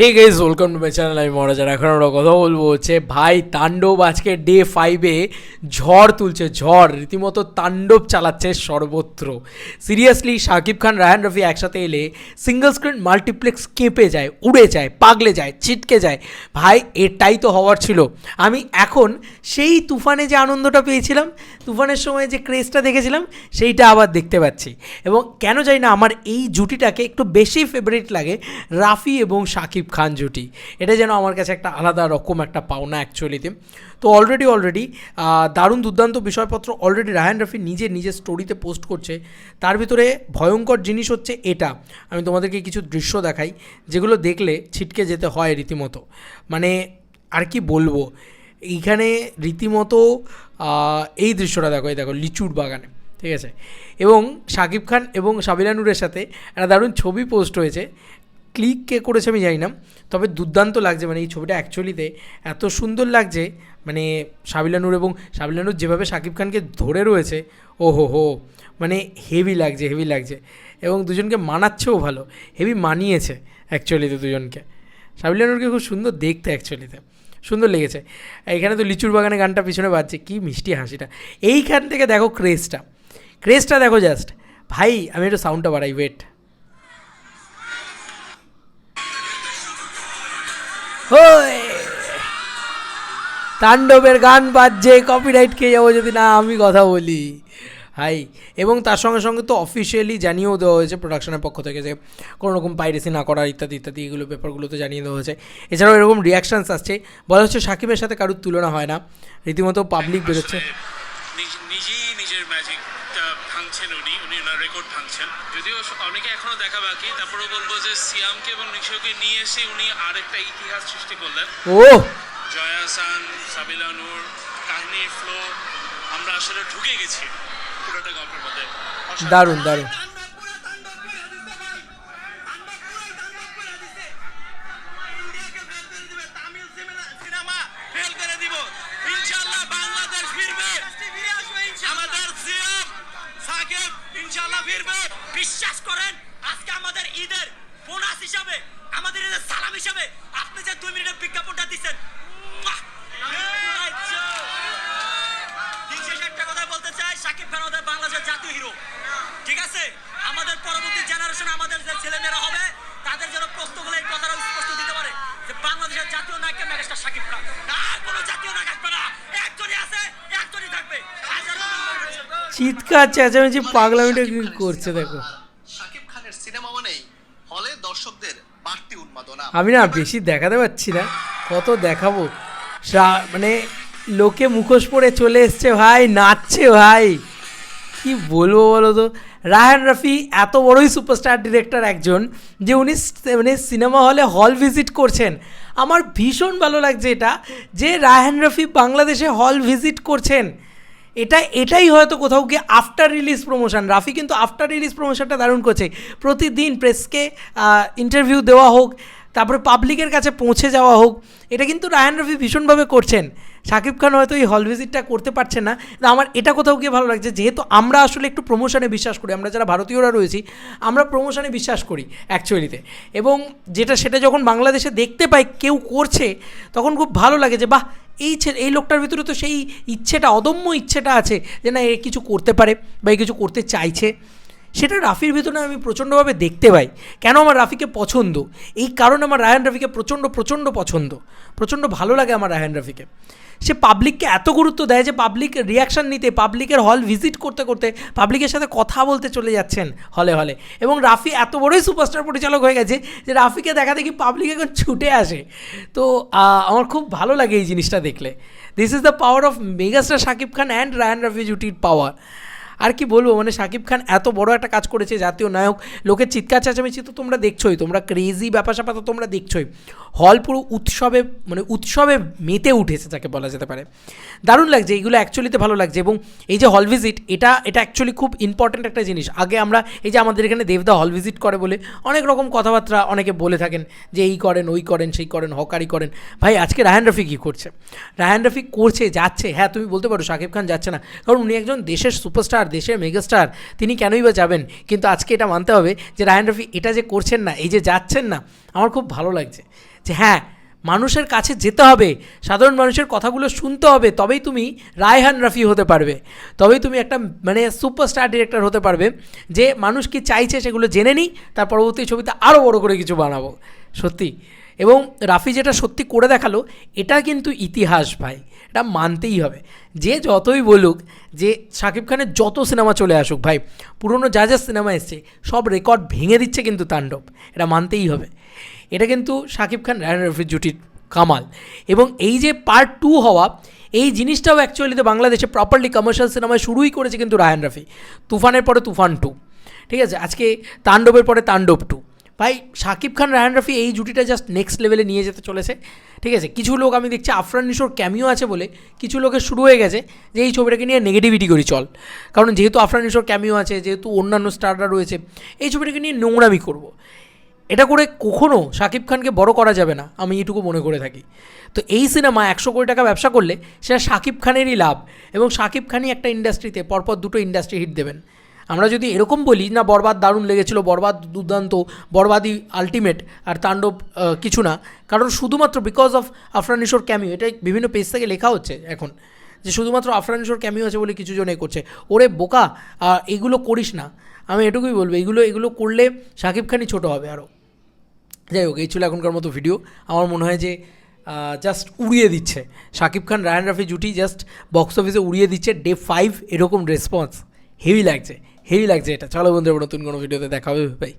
Hey guys welcome to my channel আমি মহারাজার এখন আমরা কথা বলব হচ্ছে ভাই তাণ্ডব আজকে ডে ফাইভে ঝড় তুলছে, ঝড়। রীতিমতো তাণ্ডব চালাচ্ছে সর্বত্র। সিরিয়াসলি শাকিব খান, রায়ান রফি একসাথে এলে সিঙ্গল স্ক্রিন মাল্টিপ্লেক্স কেঁপে যায়, উড়ে যায়, পাগলে যায়, ছিটকে যায়। ভাই, এটাই তো হওয়ার ছিল। আমি এখন সেই তুফানে যে আনন্দটা পেয়েছিলাম, তুফানের সময় যে ক্রেজটা দেখেছিলাম, সেইটা আবার দেখতে পাচ্ছি। এবং কেন জানি না, আমার এই জুটিটাকে একটু বেশি ফেভারিট লাগে রাফি এবং শাকিব খান জুটি। এটা যেন আমার কাছে একটা আলাদা রকম একটা পাওনা অ্যাকচুয়ালিতে তো। অলরেডি অলরেডি দারুণ দুর্দান্ত বিষয়পত্র অলরেডি রায়ান রাফি নিজে নিজের স্টোরিতে পোস্ট করছে। তার ভিতরে ভয়ঙ্কর জিনিস হচ্ছে এটা। আমি তোমাদেরকে কিছু দৃশ্য দেখাই, যেগুলো দেখলে ছিটকে যেতে হয় রীতিমতো। মানে আর কি বলব? এইখানে রীতিমতো এই দৃশ্যটা দেখো, এই দেখো, লিচুর বাগানে, ঠিক আছে? এবং শাকিব খান এবং সাবিলা নূরের সাথে একটা দারুণ ছবি পোস্ট হয়েছে। ক্লিক কে করেছে আমি জানি না, তবে দুর্দান্ত লাগছে মানে এই ছবিটা অ্যাকচুয়ালিতে এত সুন্দর লাগছে মানে সাবিলা নূর এবং সাবিলা নূর যেভাবে শাকিব খানকে ধরে রয়েছে ও হো হো মানে হেভি লাগছে হেভি লাগছে, এবং দুজনকে মানাচ্ছেও ভালো হেভি মানিয়েছে অ্যাকচুয়ালিতে দুজনকে। সাবিলা নূরকে খুব সুন্দর দেখতে অ্যাকচুয়ালিতে সুন্দর লেগেছে। এখানে তো লিচুর বাগানে গানটা পিছনে বাজছে, কি মিষ্টি হাসিটা। এইখান থেকে দেখো ক্রেজটা ক্রেজটা দেখো জাস্ট ভাই আমি একটু সাউন্ডটা বাড়াই ওয়েট তাণ্ডবের গান বাজছে কপিরাইট খেয়ে যাব যদি না আমি কথা বলি। হাই এবং তার সঙ্গে সঙ্গে তো অফিসিয়ালি জানিয়েও দেওয়া হয়েছে প্রোডাকশনের পক্ষ থেকে যে কোনো রকম পাইরেসি না করার ইত্যাদি ইত্যাদি এগুলো ব্যাপারগুলো তো জানিয়ে দেওয়া হয়েছে। এছাড়াও এরকম রিয়াকশানস আসছে। বলা হচ্ছে সাকিবের সাথে কারোর তুলনা হয় না। রীতিমতো পাবলিক বেরোচ্ছে। নিজেই নিজের ম্যাজিকটা ভাঙছেন উনি। উনি ওনার রেকর্ড ভাঙছেন। যদিও অনেকে এখনও দেখা বাকি। তারপরেও বলব যে সিয়ামকে এবং নিশোকে নিয়ে এসে উনি আরেকটা ইতিহাস সৃষ্টি করলেন। ও জয়া সান সাবিলা নূর কাহিনীর ফ্লো আমরা আসলে ঢুকে গেছি পুরোটা গল্পের মধ্যে। দারুণ দারুণ। বিশ্বাস করেন আজকে আমাদের ঈদের বোনাস হিসাবে আমাদের ঈদের সালাম হিসাবে আপনি চিৎকার চেঁচামেচি পাগলামিটা কি করছে দেখো। শাকিব খানের সিনেমা মানেই হলে দর্শকদের বাড়তি উন্মাদনা। আমি না বেশি দেখাতে পারছি না কত দেখাবো। মানে লোকে মুখোশ পরে চলে এসছে ভাই নাচছে ভাই। কি বলব বলো তো? রায়হান রাফি এত বড়ই সুপারস্টার ডিরেক্টর একজন যে উনি মানে সিনেমা হলে হল ভিজিট করছেন। আমার ভীষণ ভালো লাগছে এটা যে রায়হান রাফি বাংলাদেশে হল ভিজিট করছেন। এটা, এটাই হয়তো কোথাও গিয়ে আফটার রিলিজ প্রমোশন রাফি কিন্তু আফটার রিলিজ প্রমোশনটা দারুণ করছে। প্রতিদিন প্রেসকে ইন্টারভিউ দেওয়া হোক, তারপরে পাবলিকের কাছে পৌঁছে যাওয়া হোক, এটা কিন্তু রায়ান রফি ভীষণভাবে করছেন। শাকিব খান হয়তো এই হল ভিজিটটা করতে পারছেন না। আমার এটা কোথাও গিয়ে ভালো লাগছে, যেহেতু আমরা আসলে একটু প্রমোশনে বিশ্বাস করি, আমরা যারা ভারতীয়রা রয়েছি, আমরা প্রমোশনে বিশ্বাস করি অ্যাকচুয়ালিতে এবং যেটা, সেটা যখন বাংলাদেশে দেখতে পাই, কেউ করছে, তখন খুব ভালো লাগে যে, বাহ এই ছেলে এই লোকটার ভিতরে তো সেই ইচ্ছেটা, অদম্য ইচ্ছেটা আছে যে না, এ কিছু করতে পারে বা এ কিছু করতে চাইছে। সেটা রাফির ভিতরে আমি প্রচণ্ডভাবে দেখতে পাই। কেন আমার রাফিকে পছন্দ? এই কারণে আমার রায়ান রাফিকে প্রচণ্ড প্রচণ্ড পছন্দ। প্রচণ্ড ভালো লাগে আমার রায়ান রাফিকে। সে পাবলিককে এত গুরুত্ব দেয় যে পাবলিক রিয়াকশান নিতে পাবলিকের হল ভিজিট করতে করতে পাবলিকের সাথে কথা বলতে চলে যাচ্ছেন হলে হলে। এবং রাফি এত বড়ই সুপারস্টার পরিচালক হয়ে গেছে যে রাফিকে দেখা দেখি পাবলিক এখন ছুটে আসে। তো আমার খুব ভালো লাগে এই জিনিসটা দেখলে। This is the power of megastar Shakib Khan and Ryan Rafi জুটির power আর কি বলব মানে শাকিব খান এত বড় একটা কাজ করেছে, জাতীয় নায়ক, লোকের চিৎকার চেঁচামেচি তো তোমরা দেখছোই, তোমরা ক্রেজি ব্যাপার স্যাপার তো তোমরা দেখছোই। হল পুরো উৎসবে মানে উৎসবে মেতে উঠেছে যাকে বলা যেতে পারে। দারুণ লাগছে, এইগুলো অ্যাকচুয়ালিতে ভালো লাগছে এবং এই যে হল ভিজিট এটা এটা অ্যাকচুয়ালি খুব ইম্পর্ট্যান্ট একটা জিনিস। আগে আমরা এই যে আমাদের এখানে দেবদা হল ভিজিট করে বলে অনেক রকম কথাবার্তা অনেকে বলে থাকেন যে এই করেন, ওই করেন, সেই করেন, হকারি করেন। ভাই, আজকে রায়ান রফি কী করছে? রায়ান রফি করছে, যাচ্ছে হ্যাঁ তুমি বলতে পারো শাকিব খান যাচ্ছে না। কারণ উনি একজন দেশের সুপারস্টার দেশের মেগাস্টার, তিনি কেনই বা যাবেন? কিন্তু আজকে এটা মানতে হবে যে রায়ান রফি এটা যে করছেন না, এই যে যাচ্ছেন না, আমার খুব ভালো লাগছে। যে হ্যাঁ মানুষের কাছে যেতে হবে, সাধারণ মানুষের কথাগুলো শুনতে হবে, তবেই তুমি রায়হান রফি হতে পারবে। তবেই তুমি একটা মানে সুপারস্টার ডিরেক্টর হতে পারবে। যে মানুষ কি চাইছে সেগুলো জেনে নিই, তার পরবর্তী ছবিতে আরও বড় করে কিছু বানাবো। সত্যি এবং রাফি যেটা সত্যি করে দেখাল, এটা কিন্তু ইতিহাস ভাই, এটা মানতেই হবে। যে যতই বলুক যে শাকিব খানের যত সিনেমা চলে আসুক ভাই, পুরনো যা যা সিনেমা এসছে, সব রেকর্ড ভেঙে দিচ্ছে কিন্তু তাণ্ডব, এটা মানতেই হবে। এটা কিন্তু শাকিব খান রায়ন রফির জুটির কামাল। এবং এই যে পার্ট টু হওয়া, এই জিনিসটাও অ্যাকচুয়ালি অ্যাকচুয়ালিতে বাংলাদেশে প্রপারলি কমার্শিয়াল সিনেমায় শুরুই করেছে কিন্তু রায়ন রফি। তুফানের পরে তুফান টু ঠিক আছে? আজকে তাণ্ডবের পরে তাণ্ডব টু ভাই শাকিব খান রায়হান রফি এই জুটিটা জাস্ট নেক্সট লেভেলে নিয়ে যেতে চলেছে। ঠিক আছে, কিছু লোক আমি দেখছি আফরান নিশোর ক্যামিও আছে বলে কিছু লোকের শুরু হয়ে গেছে যে এই ছবিটাকে নিয়ে নেগেটিভিটি করি, চল। কারণ যেহেতু আফরান নিশোর ক্যামিও আছে, যেহেতু অন্যান্য স্টাররা রয়েছে, এই ছবিটাকে নিয়ে নোংরামি করব। এটা করে কখনও শাকিব খানকে বড় করা যাবে না, আমি এইটুকু মনে করে থাকি। তো এই সিনেমা একশো কোটি টাকা ব্যবসা করলে সেটা শাকিব খানেরই লাভ এবং শাকিব খানই একটা ইন্ডাস্ট্রিতে পরপর দুটো ইন্ডাস্ট্রি হিট দেবেন। আমরা যদি এরকম বলি, না, বরবাদ দারুণ লেগেছিল, বরবাদ দুর্দান্ত, বরবাদই আলটিমেট আর তাণ্ডব কিছু না। কারণ শুধুমাত্র বিকজ অফ আফরান ক্যামিও এটা বিভিন্ন পেজ থেকে লেখা হচ্ছে এখন, যে শুধুমাত্র আফরান ক্যামিও আছে বলে কিছু জন এ করছে। ওরে বোকা এগুলো করিস না। আমি এটুকুই বলব, এগুলো এগুলো করলে শাকিব খানই ছোটো হবে আরও যাই হোক, এই ছিল এখনকার মতো ভিডিও আমার মনে হয় যে জাস্ট উড়িয়ে দিচ্ছে। শাকিব খান, রায়ান রাফি জুটি জাস্ট বক্স অফিসে উড়িয়ে দিচ্ছে। ডে ফাইভ এরকম রেসপন্স হেভি লাগছে হেভি লাগছে এটা। চলো বন্ধুরা নতুন কোনো ভিডিওতে দেখা হবে ভাই